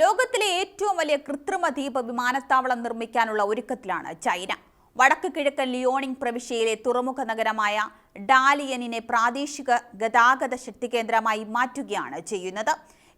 ലോകത്തിലെ ഏറ്റവും വലിയ കൃത്രിമ ദ്വീപ് വിമാനത്താവളം നിർമ്മിക്കാനുള്ള ഒരുക്കത്തിലാണ് ചൈന. വടക്ക് കിഴക്കൻ ലിയോണിംഗ് പ്രവിശ്യയിലെ തുറമുഖ നഗരമായ ഡാലിയനിനെ പ്രാദേശിക ഗതാഗത ശക്തി കേന്ദ്രമായി മാറ്റുകയാണ് ചെയ്യുന്നത്.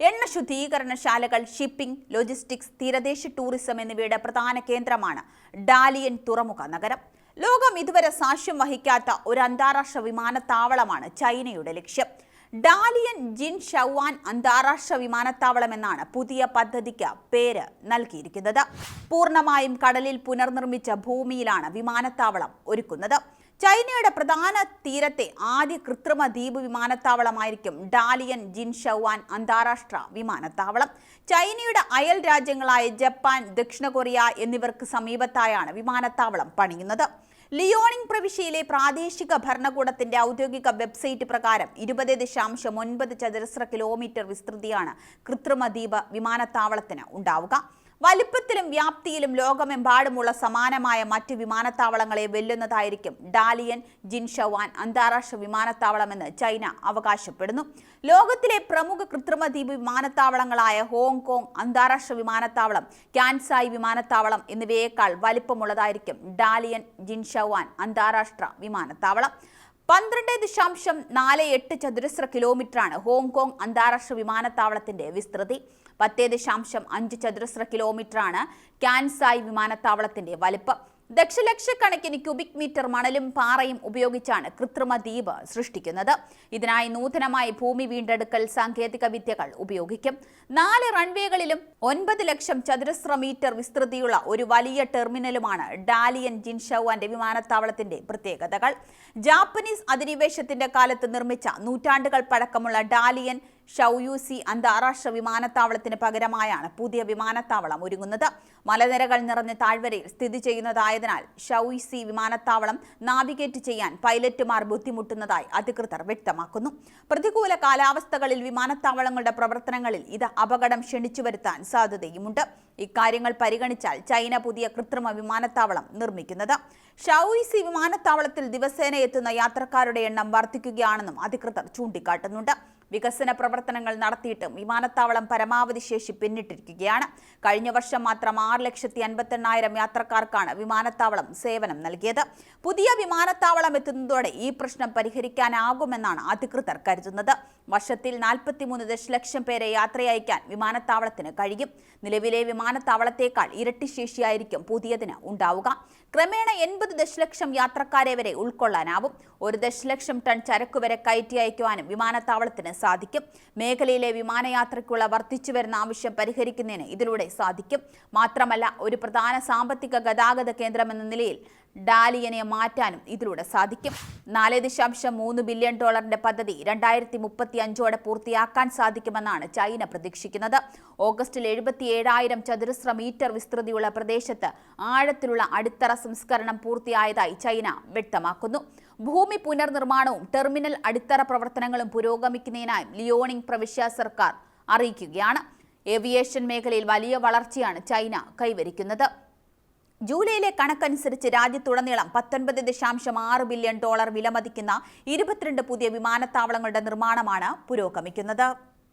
എണ്ണ ശുദ്ധീകരണശാലകൾ ഷിപ്പിംഗ് ലോജിസ്റ്റിക്സ് തീരദേശ ടൂറിസം എന്നിവയുടെ പ്രധാന കേന്ദ്രമാണ് ഡാലിയൻ തുറമുഖ നഗരം. ലോകം ഇതുവരെ സാക്ഷ്യം വഹിക്കാത്ത ഒരു അന്താരാഷ്ട്ര വിമാനത്താവളമാണ് ചൈനയുടെ ലക്ഷ്യം. ഡാലിയൻ ജിൻ ഷവാൻ അന്താരാഷ്ട്ര വിമാനത്താവളം എന്നാണ് പുതിയ പദ്ധതിക്ക് പേര് നൽകിയിരിക്കുന്നത്. പൂർണമായും കടലിൽ പുനർനിർമ്മിച്ച ഭൂമിയിലാണ് വിമാനത്താവളം ഒരുക്കുന്നത്. ചൈനയുടെ പ്രധാന തീരത്തെ ആദ്യ കൃത്രിമ ദ്വീപ് വിമാനത്താവളമായിരിക്കും ഡാലിയൻ ജിൻ ഷവാൻ അന്താരാഷ്ട്ര വിമാനത്താവളം. ചൈനയുടെ അയൽ രാജ്യങ്ങളായ ജപ്പാൻ ദക്ഷിണ കൊറിയ എന്നിവർക്ക് സമീപത്തായാണ് വിമാനത്താവളം പണിയുന്നത്. ലിയോണിംഗ് പ്രവിശ്യയിലെ പ്രാദേശിക ഭരണകൂടത്തിന്റെ ഔദ്യോഗിക വെബ്സൈറ്റ് പ്രകാരം ഇരുപത് ദശാംശം ഒൻപത് ചതുരശ്ര കിലോമീറ്റർ വിസ്തൃതിയാണ് കൃത്രിമ ദ്വീപ് വിമാനത്താവളത്തിന് ഉണ്ടാവുക. വലിപ്പത്തിലും വ്യാപ്തിയിലും ലോകമെമ്പാടുമുള്ള സമാനമായ മറ്റ് വിമാനത്താവളങ്ങളെ വെല്ലുന്നതായിരിക്കും ഡാലിയൻ ജിൻഷവാൻ അന്താരാഷ്ട്ര വിമാനത്താവളമെന്ന് ചൈന അവകാശപ്പെടുന്നു. ലോകത്തിലെ പ്രമുഖ കൃത്രിമ ദ്വീപ് വിമാനത്താവളങ്ങളായ ഹോങ്കോങ് അന്താരാഷ്ട്ര വിമാനത്താവളം ക്യാൻസായി വിമാനത്താവളം എന്നിവയേക്കാൾ വലിപ്പമുള്ളതായിരിക്കും ഡാലിയൻ ജിൻഷവാൻ അന്താരാഷ്ട്ര വിമാനത്താവളം. പന്ത്രണ്ട് ദശാംശം നാല് എട്ട് ചതുരശ്ര കിലോമീറ്ററാണ് ഹോങ്കോങ് അന്താരാഷ്ട്ര വിമാനത്താവളത്തിന്റെ വിസ്തൃതി. പത്ത് ദശാംശം അഞ്ച് ചതുരശ്ര കിലോമീറ്ററാണ് കാൻസായ് വിമാനത്താവളത്തിന്റെ വലിപ്പം. ദശലക്ഷക്കണക്കിന് ക്യൂബിക് മീറ്റർ മണലും പാറയും ഉപയോഗിച്ചാണ് കൃത്രിമ ദ്വീപ് സൃഷ്ടിക്കുന്നത്. ഇതിനായി നൂതനമായി ഭൂമി വീണ്ടെടുക്കൽ സാങ്കേതിക വിദ്യകൾ ഉപയോഗിക്കും. നാല് റൺവേകളിലും ഒൻപത് ലക്ഷം ചതുരശ്ര മീറ്റർ വിസ്തൃതിയുള്ള ഒരു വലിയ ടെർമിനലുമാണ് ഡാലിയൻ ജിൻഷവാന്റെ വിമാനത്താവളത്തിന്റെ പ്രത്യേകതകൾ. ജാപ്പനീസ് അധിനിവേശത്തിന്റെ കാലത്ത് നിർമ്മിച്ച നൂറ്റാണ്ടുകൾ പഴക്കമുള്ള ഡാലിയൻ ഷൗയൂസി അന്താരാഷ്ട്ര വിമാനത്താവളത്തിന് പകരമായാണ് പുതിയ വിമാനത്താവളം ഒരുങ്ങുന്നത്. മലനിരകൾ നിറഞ്ഞ താഴ്വരയിൽ സ്ഥിതി ചെയ്യുന്നതായതിനാൽ ഷൗയിസി വിമാനത്താവളം നാവിഗേറ്റ് ചെയ്യാൻ പൈലറ്റുമാർ ബുദ്ധിമുട്ടുന്നതായി അധികൃതർ വ്യക്തമാക്കുന്നു. പ്രതികൂല കാലാവസ്ഥകളിൽ വിമാനത്താവളങ്ങളുടെ പ്രവർത്തനങ്ങളിൽ ഇത് അപകടം ക്ഷണിച്ചു വരുത്താൻ സാധ്യതയുമുണ്ട്. ഇക്കാര്യങ്ങൾ പരിഗണിച്ചാൽ ചൈന പുതിയ കൃത്രിമ വിമാനത്താവളം നിർമ്മിക്കുന്നത്. ഷൗയിസി വിമാനത്താവളത്തിൽ ദിവസേന എത്തുന്ന യാത്രക്കാരുടെ എണ്ണം വർദ്ധിക്കുകയാണെന്നും അധികൃതർ ചൂണ്ടിക്കാട്ടുന്നുണ്ട്. വികസന പ്രവർത്തനങ്ങൾ നടത്തിയിട്ടും വിമാനത്താവളം പരമാവധി ശേഷി പിന്നിട്ടിരിക്കുകയാണ്. കഴിഞ്ഞ വർഷം മാത്രം ആറ് ലക്ഷത്തി അൻപത്തെണ്ണായിരം യാത്രക്കാർക്കാണ് വിമാനത്താവളം സേവനം നൽകിയത്. പുതിയ വിമാനത്താവളം എത്തുന്നതോടെ ഈ പ്രശ്നം പരിഹരിക്കാനാകുമെന്നാണ് അധികൃതർ കരുതുന്നത്. വർഷത്തിൽ നാൽപ്പത്തിമൂന്ന് ദശലക്ഷം പേരെ യാത്രയയക്കാൻ വിമാനത്താവളത്തിന് കഴിയും. നിലവിലെ വിമാനത്താവളത്തേക്കാൾ ഇരട്ടി ശേഷിയായിരിക്കും പുതിയതിന് ഉണ്ടാവുക. ക്രമേണ എൺപത് ദശലക്ഷം യാത്രക്കാരെ വരെ ഉൾക്കൊള്ളാനാവും. ഒരു ദശലക്ഷം ടൺ ചരക്ക് വരെ കയറ്റി അയക്കുവാനും വിമാനത്താവളത്തിന് സാധിക്കും. മേഖലയിലെ വിമാനയാത്രയ്ക്കുള്ള വർദ്ധിച്ചു വരുന്ന ആവശ്യം പരിഹരിക്കുന്നതിന് ഇതിലൂടെ സാധിക്കും. മാത്രമല്ല ഒരു പ്രധാന സാമ്പത്തിക ഗതാഗത കേന്ദ്രമെന്ന നിലയിൽ ഡാലിയനെ മാറ്റാനും ഇതിലൂടെ സാധിക്കും. നാല് ദശാംശം മൂന്ന് ബില്യൺ ഡോളറിന്റെ പദ്ധതി രണ്ടായിരത്തി മുപ്പത്തി അഞ്ചോടെ പൂർത്തിയാക്കാൻ സാധിക്കുമെന്നാണ് ചൈന പ്രതീക്ഷിക്കുന്നത്. ഓഗസ്റ്റിൽ എഴുപത്തി ഏഴായിരം ചതുരശ്ര മീറ്റർ വിസ്തൃതിയുള്ള പ്രദേശത്ത് ആഴത്തിലുള്ള അടിത്തറ സംസ്കരണം പൂർത്തിയായതായി ചൈന വ്യക്തമാക്കുന്നു. ഭൂമി പുനർനിർമ്മാണവും ടെർമിനൽ അടിത്തറ പ്രവർത്തനങ്ങളും പുരോഗമിക്കുന്നതിനായും ലിയോണിംഗ് പ്രവിശ്യ സർക്കാർ അറിയിക്കുകയാണ്. ഏവിയേഷൻ മേഖലയിൽ വലിയ വളർച്ചയാണ് ചൈന കൈവരിക്കുന്നത്. ജൂലൈയിലെ കണക്കനുസരിച്ച് രാജ്യത്തുടനീളം പത്തൊൻപത് ദശാംശം ആറ് ബില്യൺ ഡോളർ വിലമതിക്കുന്ന ഇരുപത്തിരണ്ട് പുതിയ വിമാനത്താവളങ്ങളുടെ നിർമ്മാണമാണ് പുരോഗമിക്കുന്നത്.